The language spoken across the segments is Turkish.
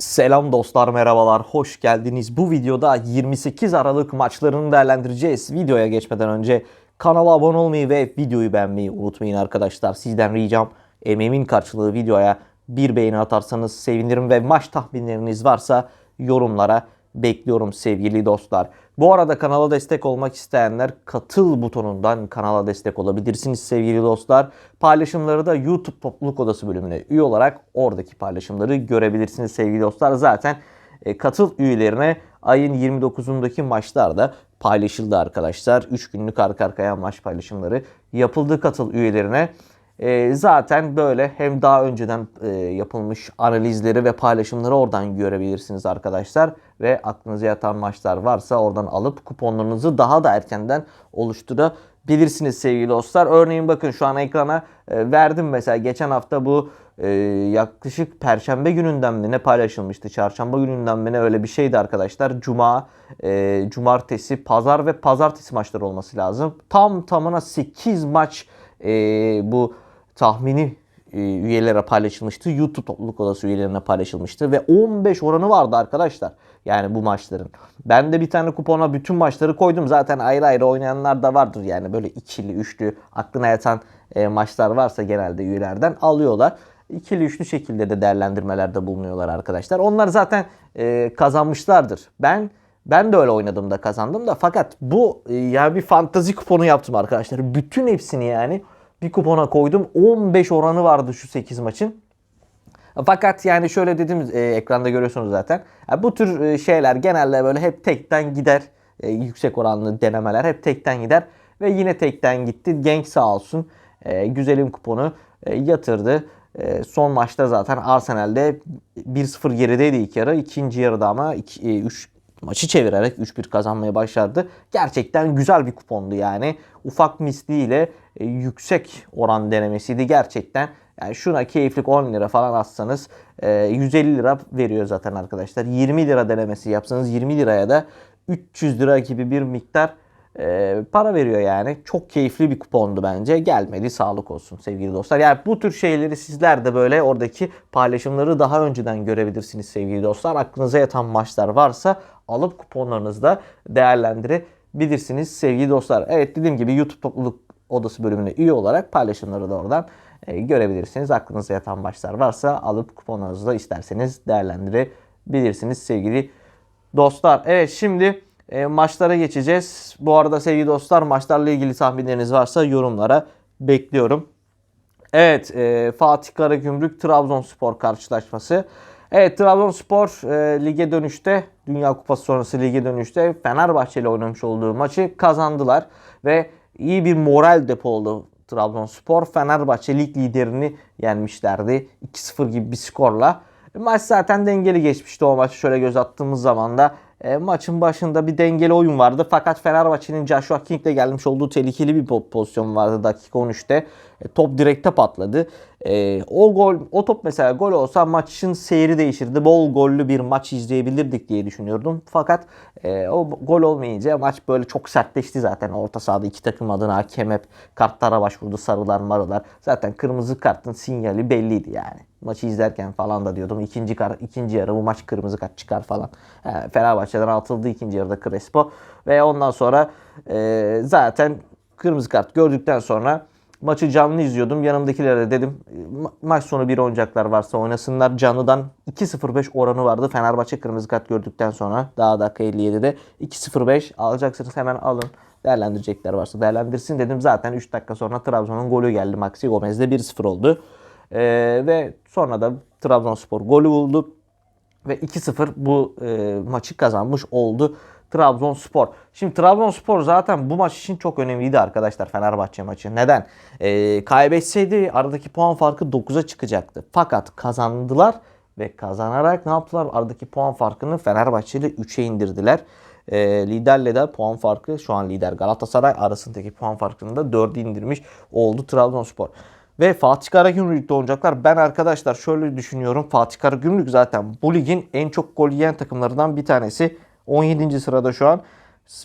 Selam dostlar merhabalar hoş geldiniz. Bu videoda 28 Aralık maçlarını değerlendireceğiz. Videoya geçmeden önce kanala abone olmayı ve videoyu beğenmeyi unutmayın arkadaşlar. Sizden ricam emeğimin karşılığı videoya bir beğeni atarsanız sevinirim ve maç tahminleriniz varsa yorumlara bekliyorum sevgili dostlar. Bu arada kanala destek olmak isteyenler katıl butonundan kanala destek olabilirsiniz sevgili dostlar. Paylaşımları da YouTube Topluluk Odası bölümüne üye olarak oradaki paylaşımları görebilirsiniz sevgili dostlar. Zaten e, katıl üyelerine ayın 29'undaki maçlarda paylaşıldı arkadaşlar. 3 günlük arka arkaya maç paylaşımları yapıldı katıl üyelerine. E, zaten böyle hem daha önceden e, yapılmış analizleri ve paylaşımları oradan görebilirsiniz arkadaşlar. Ve aklınıza yatan maçlar varsa oradan alıp kuponlarınızı daha da erkenden oluşturabilirsiniz sevgili dostlar. Örneğin bakın şu an ekrana e, verdim mesela geçen hafta bu e, yaklaşık perşembe gününden mi ne paylaşılmıştı? Çarşamba gününden mi ne öyle bir şeydi arkadaşlar. Cuma, e, cumartesi, pazar ve pazartesi maçları olması lazım. Tam tamına 8 maç e, bu tahmini e, üyelere paylaşılmıştı. YouTube topluluk odası üyelerine paylaşılmıştı. Ve 15 oranı vardı arkadaşlar. Yani bu maçların. Ben de bir tane kupona bütün maçları koydum. Zaten ayrı ayrı oynayanlar da vardır. Yani böyle ikili, üçlü aklına yatan e, maçlar varsa genelde üyelerden alıyorlar. İkili, üçlü şekilde de değerlendirmelerde bulunuyorlar arkadaşlar. Onlar zaten e, kazanmışlardır. Ben ben de öyle oynadım da kazandım da. Fakat bu e, yani bir fantazi kuponu yaptım arkadaşlar. Bütün hepsini yani bir kupona koydum. 15 oranı vardı şu 8 maçın. Fakat yani şöyle dedim e, ekranda görüyorsunuz zaten. Yani bu tür e, şeyler genelde böyle hep tekten gider. E, yüksek oranlı denemeler hep tekten gider. Ve yine tekten gitti. Genk sağ olsun. E, güzelim kuponu e, yatırdı. E, son maçta zaten Arsenal'de 1-0 gerideydi ilk yarı. İkinci yarıda ama 3 maçı çevirerek 3-1 kazanmaya başardı. Gerçekten güzel bir kupondu yani. Ufak misliyle e, yüksek oran denemesiydi gerçekten. Yani şuna keyiflik 10 lira falan atsanız e, 150 lira veriyor zaten arkadaşlar. 20 lira denemesi yapsanız 20 liraya da 300 lira gibi bir miktar e, para veriyor yani. Çok keyifli bir kupondu bence. Gelmedi sağlık olsun sevgili dostlar. Yani bu tür şeyleri sizler de böyle oradaki paylaşımları daha önceden görebilirsiniz sevgili dostlar. Aklınıza yatan maçlar varsa alıp kuponlarınızda değerlendirebilirsiniz sevgili dostlar. Evet dediğim gibi YouTube topluluk odası bölümüne üye olarak paylaşımları da oradan e, görebilirsiniz. Aklınıza yatan maçlar varsa alıp kuponlarınızı da isterseniz değerlendirebilirsiniz sevgili dostlar. Evet şimdi e, maçlara geçeceğiz. Bu arada sevgili dostlar maçlarla ilgili tahminleriniz varsa yorumlara bekliyorum. Evet e, Fatih Karagümrük Trabzonspor karşılaşması. Evet Trabzonspor e, lige dönüşte Dünya Kupası sonrası lige dönüşte Fenerbahçe ile oynamış olduğu maçı kazandılar. Ve iyi bir moral depoladı Trabzonspor. Fenerbahçe lig liderini yenmişlerdi. 2-0 gibi bir skorla. Maç zaten dengeli geçmişti o maçı şöyle göz attığımız zaman da e, maçın başında bir dengeli oyun vardı. Fakat Fenerbahçe'nin Joshua King'le gelmiş olduğu tehlikeli bir pozisyon vardı dakika 13'te. E, top direkte patladı. E, o gol, o top mesela gol olsa maçın seyri değişirdi. Bol gollü bir maç izleyebilirdik diye düşünüyordum. Fakat e, o gol olmayınca maç böyle çok sertleşti zaten. Orta sahada iki takım adına hakem hep kartlara başvurdu. Sarılar marılar. Zaten kırmızı kartın sinyali belliydi yani. Maçı izlerken falan da diyordum. ikinci kar, ikinci yarı bu maç kırmızı kart çıkar falan. E, Fenerbahçe'den atıldı ikinci yarıda Crespo. Ve ondan sonra e, zaten kırmızı kart gördükten sonra Maçı canlı izliyordum. Yanımdakilere dedim ma- maç sonu bir oynayacaklar varsa oynasınlar. Canlıdan 2.05 oranı vardı. Fenerbahçe kırmızı kart gördükten sonra daha dakika 57'de 2.05 alacaksınız hemen alın. Değerlendirecekler varsa değerlendirsin dedim. Zaten 3 dakika sonra Trabzon'un golü geldi. Maxi Gomez'de 1-0 oldu. Ee, ve sonra da Trabzonspor golü buldu. Ve 2-0 bu e, maçı kazanmış oldu. Trabzonspor. Şimdi Trabzonspor zaten bu maç için çok önemliydi arkadaşlar Fenerbahçe maçı. Neden? Ee, kaybetseydi aradaki puan farkı 9'a çıkacaktı. Fakat kazandılar ve kazanarak ne yaptılar? Aradaki puan farkını Fenerbahçe ile 3'e indirdiler. Ee, liderle de puan farkı şu an lider Galatasaray arasındaki puan farkını da 4'e indirmiş oldu Trabzonspor. Ve Fatih Karagümrük'te oynayacaklar. Ben arkadaşlar şöyle düşünüyorum. Fatih Karagümrük zaten bu ligin en çok gol yiyen takımlarından bir tanesi. 17. sırada şu an.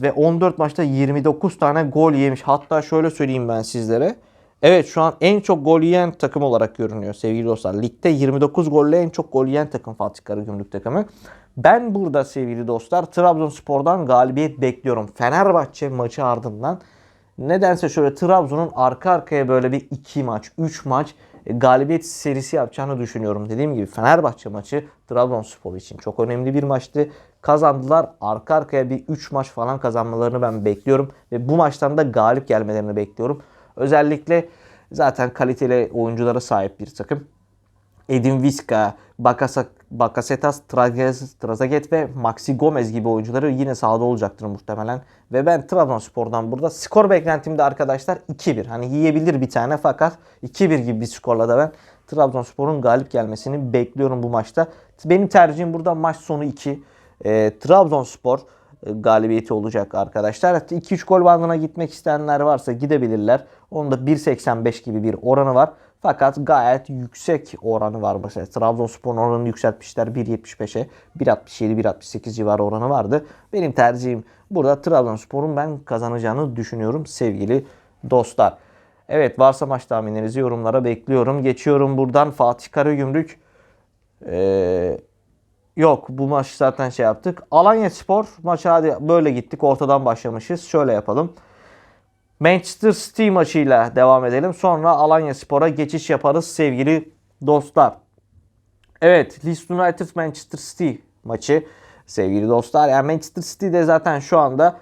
Ve 14 maçta 29 tane gol yemiş. Hatta şöyle söyleyeyim ben sizlere. Evet şu an en çok gol yiyen takım olarak görünüyor sevgili dostlar. Ligde 29 golle en çok gol yiyen takım Fatih Karagümrük takımı. Ben burada sevgili dostlar Trabzonspor'dan galibiyet bekliyorum. Fenerbahçe maçı ardından nedense şöyle Trabzon'un arka arkaya böyle bir 2 maç, 3 maç galibiyet serisi yapacağını düşünüyorum. Dediğim gibi Fenerbahçe maçı Trabzonspor için çok önemli bir maçtı. Kazandılar. Arka arkaya bir 3 maç falan kazanmalarını ben bekliyorum. Ve bu maçtan da galip gelmelerini bekliyorum. Özellikle zaten kaliteli oyunculara sahip bir takım. Edin Visca, Bakasetas, Trazaget ve Maxi Gomez gibi oyuncuları yine sahada olacaktır muhtemelen. Ve ben Trabzonspor'dan burada skor beklentimde arkadaşlar 2-1. Hani yiyebilir bir tane fakat 2-1 gibi bir skorla da ben Trabzonspor'un galip gelmesini bekliyorum bu maçta. Benim tercihim burada maç sonu 2. E, Trabzonspor galibiyeti olacak arkadaşlar. 2-3 gol bandına gitmek isteyenler varsa gidebilirler. Onda 1.85 gibi bir oranı var. Fakat gayet yüksek oranı var. Mesela Trabzonspor'un oranını yükseltmişler 1.75'e. 1.67-1.68 civarı oranı vardı. Benim tercihim burada Trabzonspor'un ben kazanacağını düşünüyorum sevgili dostlar. Evet varsa maç tahminlerinizi yorumlara bekliyorum. Geçiyorum buradan Fatih Karagümrük. Ee, yok bu maç zaten şey yaptık. Alanya Spor maçı hadi böyle gittik. Ortadan başlamışız. Şöyle yapalım. Manchester City maçıyla devam edelim. Sonra Alanya Spor'a geçiş yaparız sevgili dostlar. Evet Leeds United Manchester City maçı sevgili dostlar. Yani Manchester City de zaten şu anda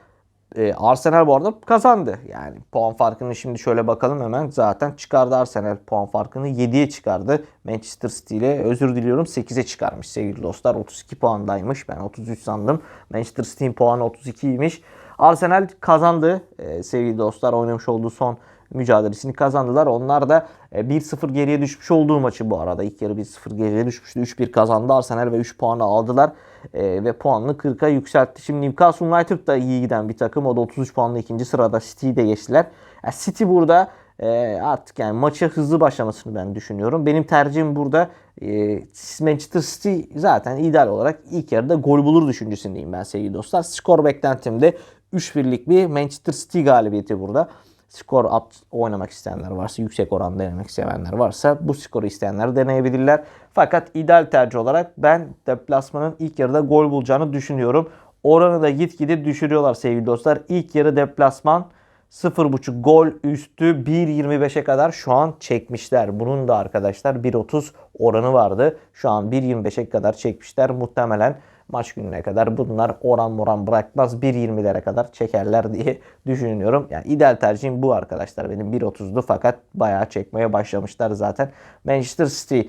e, Arsenal bu arada kazandı. Yani puan farkını şimdi şöyle bakalım hemen. Zaten çıkardı Arsenal puan farkını 7'ye çıkardı. Manchester City ile özür diliyorum 8'e çıkarmış sevgili dostlar. 32 puandaymış. Ben 33 sandım. Manchester City'nin puanı 32'ymiş. Arsenal kazandı ee, sevgili dostlar. Oynamış olduğu son mücadelesini kazandılar. Onlar da 1-0 geriye düşmüş olduğu maçı bu arada. İlk yarı 1-0 geriye düşmüştü. 3-1 kazandı Arsenal ve 3 puanı aldılar. E, ve puanını 40'a yükseltti. Şimdi Newcastle United da iyi giden bir takım. O da 33 puanla ikinci sırada City'yi de geçtiler. Yani City burada e, artık yani maça hızlı başlamasını ben düşünüyorum. Benim tercihim burada e, Manchester City zaten ideal olarak ilk yarıda gol bulur düşüncesindeyim ben sevgili dostlar. Skor beklentimde 3-1'lik bir Manchester City galibiyeti burada. Skor at oynamak isteyenler varsa, yüksek oran denemek isteyenler varsa bu skoru isteyenler deneyebilirler. Fakat ideal tercih olarak ben deplasmanın ilk yarıda gol bulacağını düşünüyorum. Oranı da gitgide düşürüyorlar sevgili dostlar. İlk yarı deplasman 0.5 gol üstü 1.25'e kadar şu an çekmişler. Bunun da arkadaşlar 1.30 oranı vardı. Şu an 1.25'e kadar çekmişler. Muhtemelen maç gününe kadar bunlar oran moran bırakmaz 1.20'lere kadar çekerler diye düşünüyorum. Yani ideal tercihim bu arkadaşlar. Benim 1.30'du fakat bayağı çekmeye başlamışlar zaten. Manchester City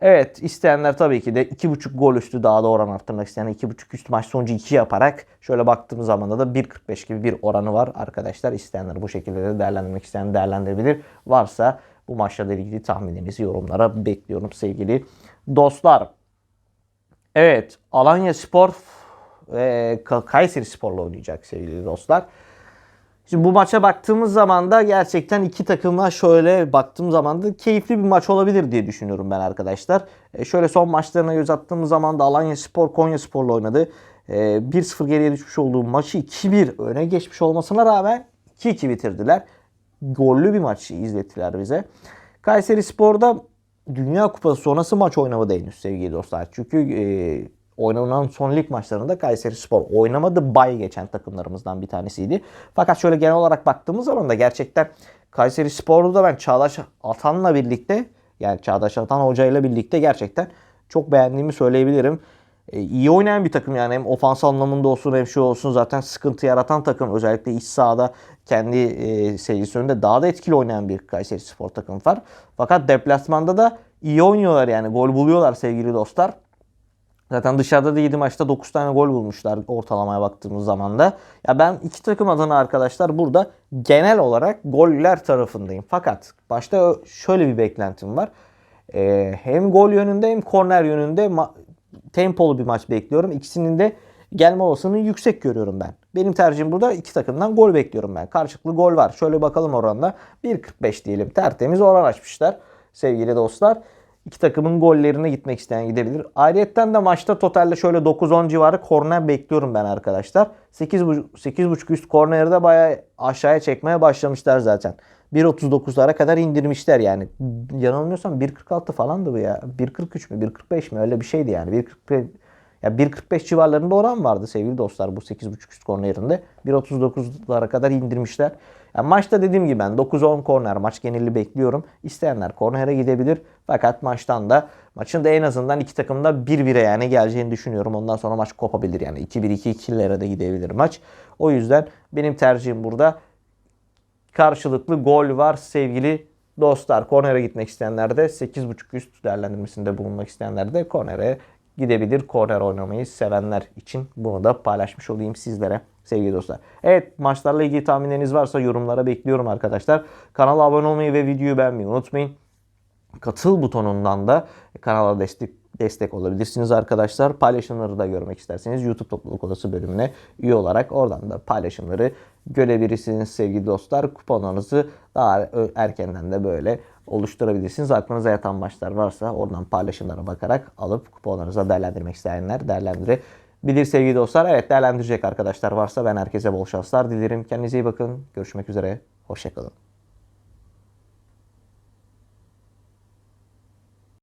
Evet isteyenler tabii ki de 2.5 gol üstü daha da oran arttırmak isteyen 2.5 üst maç sonucu 2 yaparak şöyle baktığımız zaman da 1.45 gibi bir oranı var arkadaşlar. İsteyenler bu şekilde de değerlendirmek isteyen değerlendirebilir. Varsa bu maçla ilgili tahminlerinizi yorumlara bekliyorum sevgili dostlar. Evet Alanya Spor ve Kayseri Spor'la oynayacak sevgili dostlar. Şimdi bu maça baktığımız zaman da gerçekten iki takıma şöyle baktığım zaman da keyifli bir maç olabilir diye düşünüyorum ben arkadaşlar. E şöyle son maçlarına göz attığımız zaman da Alanya Spor Konya Spor'la oynadı. E, 1-0 geriye düşmüş olduğu maçı 2-1 öne geçmiş olmasına rağmen 2-2 bitirdiler. Gollü bir maç izlettiler bize. Kayseri Spor'da Dünya Kupası sonrası maç oynamadı henüz sevgili dostlar. Çünkü e, oynanan son lig maçlarında Kayseri Spor oynamadı. Bay geçen takımlarımızdan bir tanesiydi. Fakat şöyle genel olarak baktığımız zaman da gerçekten Kayseri Spor'u da ben Çağdaş Atan'la birlikte yani Çağdaş Atan Hoca ile birlikte gerçekten çok beğendiğimi söyleyebilirim. E, iyi oynayan bir takım yani hem ofans anlamında olsun hem şu olsun zaten sıkıntı yaratan takım. Özellikle iç sahada kendi e, seyircisi önünde daha da etkili oynayan bir Kayseri Spor takım var. Fakat deplasmanda da iyi oynuyorlar yani gol buluyorlar sevgili dostlar. Zaten dışarıda da 7 maçta 9 tane gol bulmuşlar ortalamaya baktığımız zaman da. Ya ben iki takım adına arkadaşlar burada genel olarak goller tarafındayım. Fakat başta şöyle bir beklentim var. Ee, hem gol yönünde hem korner yönünde tempolu bir maç bekliyorum. İkisinin de gelme olasılığını yüksek görüyorum ben. Benim tercihim burada iki takımdan gol bekliyorum ben. Karşılıklı gol var. Şöyle bakalım oranla. 1.45 diyelim. Tertemiz oran açmışlar sevgili dostlar. İki takımın gollerine gitmek isteyen gidebilir. Ayrıyetten de maçta totalde şöyle 9-10 civarı korner bekliyorum ben arkadaşlar. 8.5 8.5 üst korneri de bayağı aşağıya çekmeye başlamışlar zaten. 1.39'lara kadar indirmişler yani. Yanılmıyorsam 1.46 falandı bu ya. 1.43 mü 1.45 mi öyle bir şeydi yani. 1.45 ya 1.45 civarlarında oran vardı sevgili dostlar bu 8.5 üst kornerinde. 1.39'lara kadar indirmişler. Ya maçta dediğim gibi ben 9-10 korner maç geneli bekliyorum. İsteyenler kornere gidebilir. Fakat maçtan da maçın da en azından iki takım da 1-1'e yani geleceğini düşünüyorum. Ondan sonra maç kopabilir yani 2-1-2-2'lere de gidebilir maç. O yüzden benim tercihim burada karşılıklı gol var sevgili dostlar. Kornere gitmek isteyenler de 8.5 üst değerlendirmesinde bulunmak isteyenler de kornere gidebilir. Korner oynamayı sevenler için bunu da paylaşmış olayım sizlere sevgili dostlar. Evet maçlarla ilgili tahminleriniz varsa yorumlara bekliyorum arkadaşlar. Kanala abone olmayı ve videoyu beğenmeyi unutmayın. Katıl butonundan da kanala destek destek olabilirsiniz arkadaşlar. Paylaşımları da görmek isterseniz YouTube Topluluk Odası bölümüne üye olarak oradan da paylaşımları görebilirsiniz sevgili dostlar. Kuponlarınızı daha erkenden de böyle oluşturabilirsiniz. Aklınıza yatan maçlar varsa oradan paylaşımlara bakarak alıp kuponlarınıza değerlendirmek isteyenler değerlendirebilir sevgili dostlar. Evet değerlendirecek arkadaşlar varsa ben herkese bol şanslar dilerim. Kendinize iyi bakın. Görüşmek üzere. Hoşçakalın.